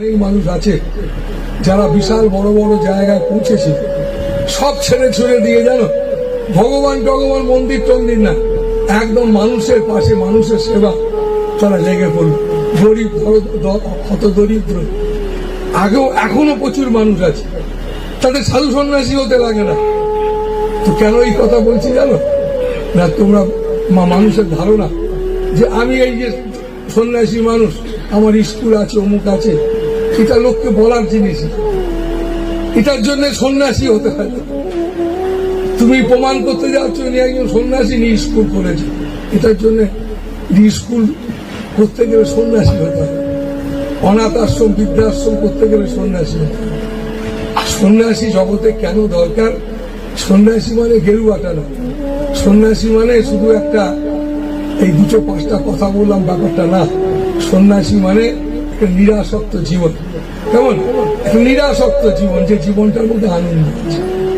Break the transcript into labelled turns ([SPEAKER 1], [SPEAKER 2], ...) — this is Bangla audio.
[SPEAKER 1] অনেক মানুষ আছে যারা বিশাল বড় বড় জায়গায় পৌঁছেছে। সব ছেড়ে ছুড়ে দিয়ে জানো, ভগবান টগবান মন্দির টন্দির না, একদম মানুষের পাশে মানুষের সেবা তারা লেগে পড়ল। গরিব কত দরিদ্র। আগেও এখনও প্রচুর মানুষ আছে। তাদের সাধু সন্ন্যাসী হতে লাগে না। তো কেন এই কথা বলছি জানো? না, তোমরা মা মানুষের ধারণা যে আমি এই যে সন্ন্যাসী মানুষ, আমার স্কুল আছে, অমুক আছে এটা লোককে বলার জিনিস। এটার জন্য সন্ন্যাসী হতে হয়। তুমি প্রমাণ করতে যাচ্ছ যে একজন সন্ন্যাসী নিয়ে স্কুল করেছে এটার জন্য স্কুল করতে গেলে সন্ন্যাসী হতে হয়। অনাথ আশ্রম, বৃদ্ধাশ্রম করতে গেলে সন্ন্যাসী হতে সন্ন্যাসী জগতে কেন দরকার? সন্ন্যাসী মানে গেরুয়াটা না সন্ন্যাসী মানে শুধু একটা, এই দুটো পাঁচটা কথা বললাম, ব্যাপারটা না। সন্ন্যাসী মানে একটা নিরাসক্ত জীবন। কেমন? নিরাসক্ত জীবন যে জীবনটার মধ্যে আনন্দ আছে।